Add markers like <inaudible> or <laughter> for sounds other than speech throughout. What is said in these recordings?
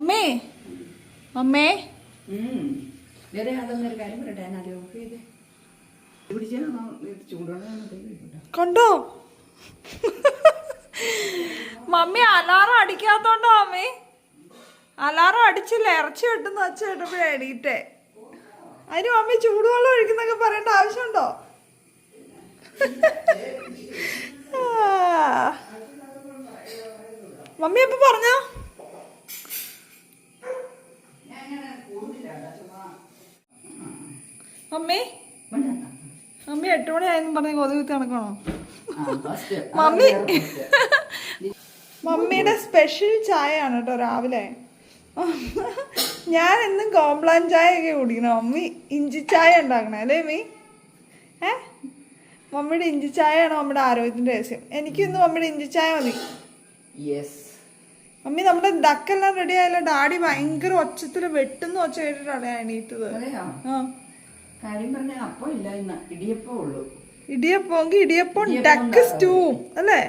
അമ്മേ അമ്മേ കണ്ടോ? മമ്മി അലാറം അടിക്കാത്തോണ്ടോ അമ്മേ അലാറം അടിച്ചില്ല? ഇറച്ചി വെട്ടുന്ന അച്ഛ കേട്ടപ്പോഴേ എണീറ്റേ. അതിന് മമ്മി ചൂടുവെള്ളം ഒഴിക്കുന്നൊക്കെ പറയേണ്ട ആവശ്യമുണ്ടോ? മമ്മി എപ്പോ പറഞ്ഞോ? മമ്മി? മമ്മി എട്ട് മണിയായെന്നും പറഞ്ഞ് കൊതുക് നടക്കണോ മമ്മി. മമ്മിയുടെ സ്പെഷ്യൽ ചായ ആണ് കേട്ടോ രാവിലെ. ഞാൻ എന്നും കോംപ്ലാൻ ചായ ഒക്കെ കുടിക്കണം. മമ്മി ഇഞ്ചി ചായ ഉണ്ടാക്കണേ അല്ലേ മീ ഏ? മമ്മിയുടെ ഇഞ്ചി ചായയാണ് മമ്മിയുടെ ആരോഗ്യത്തിന്റെ രഹസ്യം? എനിക്കിന്ന് മമ്മിയുടെ ഇഞ്ചി ചായ മതി. യെസ് മമ്മി നമ്മുടെ ഡക്കെല്ലാം റെഡി ആയല്ലോ. ഡാഡി ഭയങ്കര ഒച്ചത്തിൽ വെട്ടുന്ന ഒച്ച കേട്ടിട്ടാണ് എണീറ്റത്. കാര്യം പറഞ്ഞ അപ്പം ഇല്ല ഇന്ന് ഇടിയപ്പം ഉള്ളൂ. ഇടിയപ്പോങ്കി ഇടിയപ്പം ഡക്ക് സ്റ്റൂവും അല്ലേ?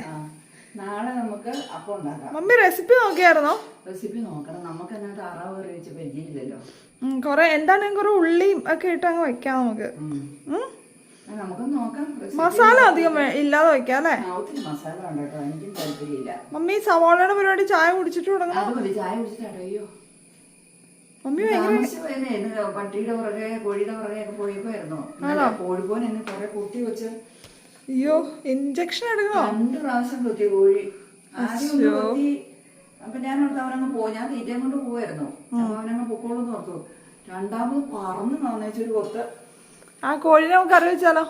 നാളെ നമുക്ക് അപ്പം ഉണ്ടാക്കാം. Mummy recipe നോക്കിയായിരുന്നോ? റെസിപ്പി നോക്കണം. നമുക്ക് എന്നാ താറാവ് കറി വെച്ച് പരിചയമില്ലല്ലോ. ഉം, കൊറേ എന്താണെങ്കിൽ കുറെ ഉള്ളിയും ഒക്കെ ഇട്ട് അങ്ങ് വെക്കാം നമുക്ക്. മസാല അധികം ഇല്ലാതെ വെക്കാം അല്ലേ? മമ്മി സവാളയുടെ പരിപാടി ചായ കുടിച്ചിട്ട് തുടങ്ങണം. അയ്യോ. മമ്മി താമസിച്ച് പോയെന്നേ, ഇന്ന് പട്ടിയുടെ പുറകെ കോഴിയുടെ പുറകെ ഒക്കെ പോയപ്പോയിരുന്നു കോഴിപ്പോൻ എന്നെ കുറെ കുത്തി വെച്ച് അയ്യോ ഇഞ്ചക്ഷൻ എടുക്കണോ? രണ്ട് പ്രാവശ്യം കുത്തി കോഴി. അപ്പൊ ഞാൻ ഓർത്ത് അവനങ്ങ് പോയി ഞാൻ തീറ്റയും കൊണ്ട് പോവായിരുന്നു. അപ്പൊ അവനങ്ങ് പൊക്കോളൂ ഓർത്തു. രണ്ടാമത് പറന്ന് നന്നേച്ചൊരു കൊത്ത്. ആ കോഴി നമുക്ക് കറി വെച്ചാലോ?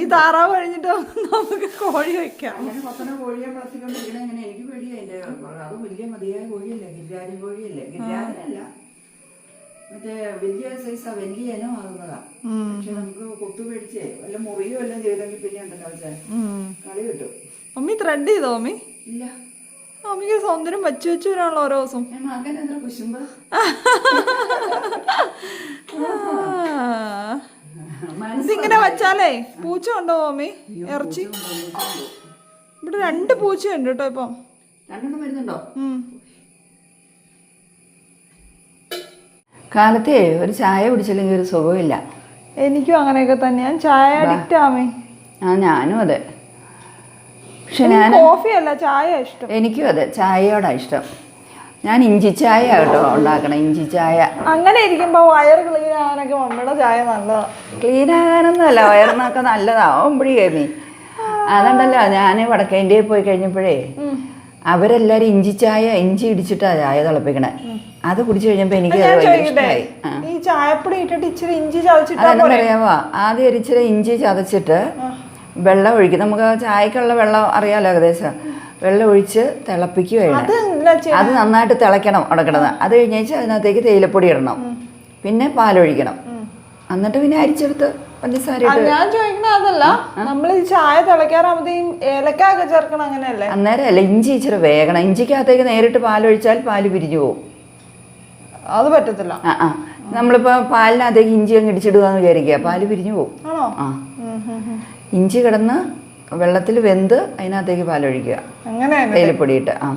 ഈ താറാവ് കഴിഞ്ഞിട്ട് നമുക്ക് കോഴി വെക്കാം. കോഴിയെ വളർത്തിക്കൊണ്ടിരിക്കണ എനിക്ക് അത് വലിയ മതിയായ കോഴിയല്ലേ ഗിരിരാജൻ കോഴിയല്ലേ? ഗിരിരാജനല്ല. മറ്റേ വലിയ സൈസാ വലിയ ഇനം ആകുന്നതാ. പക്ഷെ നമുക്ക് കുത്തു പേടിച്ചേ. വല്ല മുറിയോ എല്ലാം ചെയ്തെങ്കിൽ പിന്നെ ഉണ്ടല്ലോ വെച്ചാൽ കളി കിട്ടും. മമ്മി ത്രെഡ് ചെയ്തോ മമ്മി ഇല്ല. മമ്മിക്ക് സൗന്ദര്യം വെച്ചു വെച്ചു വരാണല്ലോ ഓരോ ദിവസം. മകൻ എന്താ കുശുമ്പ? ഇതിങ്ങനെ വെച്ചാലേ പൂച്ച ഉണ്ടോ ഓമി ഇറച്ചി? ഇവിടെ രണ്ട് പൂച്ചയുണ്ട് കേട്ടോ ഇപ്പം. രണ്ടെണ്ണം വരുന്നുണ്ടോ? കാലത്തെ ഒരു ചായ കുടിച്ചില്ലെങ്കിൽ ഒരു സുഖമില്ല. എനിക്കും അങ്ങനെയൊക്കെ തന്നെ. ഞാൻ ചായ അഡിക്റ്റ് ആമേ ആ ഞാനും അതെ. പക്ഷെ ഞാൻ കോഫിയല്ല ചായ ഇഷ്ടം. എനിക്കും അതെ ചായയോടാണ് ഇഷ്ടം. ഞാൻ ഇഞ്ചി ചായ കേട്ടോ ഉണ്ടാക്കണം ഇഞ്ചി ചായ. അങ്ങനെ ഇരിക്കുമ്പോ വയറ് ക്ലീൻ ആകാനൊക്കെ മമ്മിയുടെ ചായ നല്ലതാ ക്ലീൻ ആകാനൊന്നുമല്ല വയറിനൊക്കെ നല്ലതാവും കേമി അതുണ്ടല്ലോ ഞാൻ വടക്കേന്ത്യയിൽ പോയി കഴിഞ്ഞപ്പോഴേ അവരെല്ലാരും ഇഞ്ചി ചായ ഇഞ്ചി ഇടിച്ചിട്ടാ ചായ തിളപ്പിക്കണേ. അത് കുടിച്ചു കഴിഞ്ഞപ്പോ എനിക്ക് അത് ഞാൻ ഭയങ്കര ഇഷ്ടമായി ആ. ഈ ചായപ്പൊടി ഇട്ടിട്ട് ഇച്ചിരി ഇഞ്ചി ചതച്ചിട്ടാ പറയാമോ? ആദ്യം ഒരു ഇച്ചിരി ഇഞ്ചി ചതച്ചിട്ട് വെള്ളം ഒഴിക്കും. നമുക്ക് ചായക്കുള്ള വെള്ളം അറിയാലോ ഏകദേശം. വെള്ളം ഒഴിച്ച് തിളപ്പിക്കുകയാണ്. അത് അത് നന്നായിട്ട് തിളയ്ക്കണം അടക്കണത് അത് കഴിഞ്ഞേച്ച് അതിനകത്തേക്ക് തേയിലപ്പൊടി ഇടണം. പിന്നെ പാലൊഴിക്കണം. എന്നിട്ട് പിന്നെ അരിച്ചെടുത്ത് പഞ്ചസാര ഞാൻ ചോദിക്കണ അതല്ല. നമ്മൾ ഈ ചായ തിളയ്ക്കാറാകുമ്പോഴത്തേക്കും ഏലക്ക ഒക്കെ ചേർക്കണം അങ്ങനെയല്ലേ? അന്നേരം അല്ല ഇഞ്ചി ഇച്ചിരി വേഗണം ഇഞ്ചിക്കകത്തേക്ക് നേരിട്ട് പാലൊഴിച്ചാൽ പാൽ പിരിഞ്ഞു പോകും അത് പറ്റത്തില്ല. ആ ആ. നമ്മളിപ്പോൾ പാലിനകത്തേക്ക് ഇഞ്ചി അങ്ങ് ഇടിച്ചിടുകയെന്ന് വിചാരിക്കുക. പാൽ പിരിഞ്ഞു പോകും ആണോ? ആ. ഇഞ്ചി കിടന്ന് വെള്ളത്തിൽ വെന്ത് അതിനകത്തേക്ക് പാലൊഴിക്കുക. അങ്ങനെ തേയിലപ്പൊടിയിട്ട് ആ.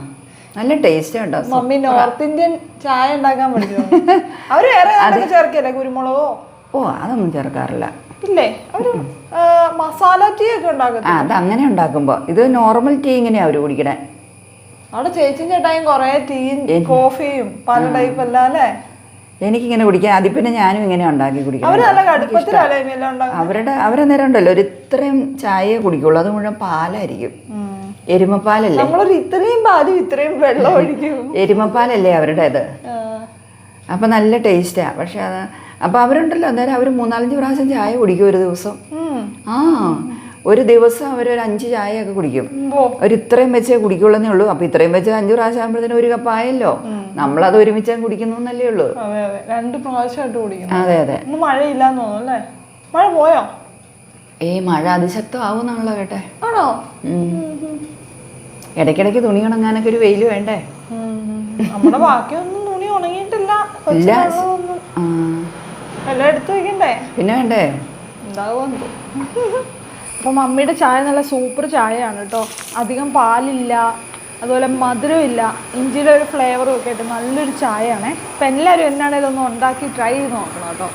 നല്ല ടേസ്റ്റ് ഉണ്ടോ? മമ്മി നോർത്ത് ഇന്ത്യൻ ചായ ഉണ്ടാക്കാൻ പഠിച്ചു അവർ വേറെ <laughs> ചേർക്കില്ല? കുരുമുളകോ? ഓ അതൊന്നും ചേർക്കാറില്ല. ഇല്ലേ? അവർ മസാല ടീ ഒക്കെ ഉണ്ടാക്കും അത് അങ്ങനെ ഉണ്ടാക്കുമ്പോൾ ഇത് നോർമൽ ടീ ഇങ്ങനെയാ അവർ കുടിക്കണേ. അവിടെ ചേച്ചിയും ചേട്ടായും കൊറേ ടീയും കോഫിയും പല ടൈപ്പ് എല്ലാം അല്ലേ? എനിക്കിങ്ങനെ കുടിക്കാൻ അതിൽ പിന്നെ ഞാനും ഇങ്ങനെ ഉണ്ടാക്കി കുടിക്കും അവരുടെ നല്ല നേരം ഉണ്ടല്ലോ ഒരു ഇത്രയും ചായയെ കുടിക്കുള്ളൂ. അത് മുഴുവൻ പാലായിരിക്കും. എരുമപ്പാലല്ലേ? നമ്മളൊരു ഇത്രയും പാലും ഇത്രയും വെള്ളം ഒഴിക്കും. എരുമപ്പാലല്ലേ അവരുടേത്? അത് അപ്പം നല്ല ടേസ്റ്റാ. പക്ഷെ അത് അപ്പോൾ അവരുണ്ടല്ലോ അന്നേരം അവർ മൂന്നാലഞ്ച് പ്രാവശ്യം ചായ കുടിക്കും ഒരു ദിവസം. ആ. ഒരു ദിവസം അവരൊരു അഞ്ച് ചായയൊക്കെ കുടിക്കും. ഒരു ഇത്രയും വെച്ചേ കുടിക്കുള്ളൂന്നേ ഉള്ളൂ. അപ്പോൾ ഇത്രയും വെച്ച് അഞ്ചു പ്രാവശ്യം ആകുമ്പോഴത്തേനും ഒരു കപ്പായല്ലോ നമ്മളത് ഒരുമിച്ച് കുടിക്കുന്നു എന്നല്ലേ ഉള്ളൂ. അതെ അതെ. രണ്ട് പ്രാവശ്യമായിട്ട് കുടിക്കുന്നു. അതെ അതെ. മഴയില്ലാന്ന് തോന്നുന്നു അല്ലേ? മഴ പോയോ? ഏ മഴ അതിശക്തമാവുന്നാണല്ലോ കേട്ടെ. ആണോ. ഇടയ്ക്കിടയ്ക്ക് തുണി ഉണങ്ങാനൊക്കെ ഒരു വെയിൽ വേണ്ടേ. നമ്മുടെ ബാക്കിയൊന്നും തുണി ഉണങ്ങിയിട്ടില്ല. കൊച്ചു ഇല്ല. വെള്ളമൊന്നും. എല്ലാം എടുത്തു വെക്കണ്ടേ? പിന്നെ വേണ്ടേ? ഉണ്ടാവുമെന്ന് അപ്പൊ മമ്മിയുടെ ചായ നല്ല സൂപ്പർ ചായയാണ് കേട്ടോ അധികം പാലില്ല അതുപോലെ മധുരമില്ല ഇഞ്ചിയുടെ ഒരു ഫ്ലേവറും ഒക്കെ ആയിട്ട് നല്ലൊരു ചായയാണേ. അപ്പം എല്ലാവരും എന്നാണേലും ഉണ്ടാക്കി ട്രൈ ചെയ്ത് നോക്കണം കേട്ടോ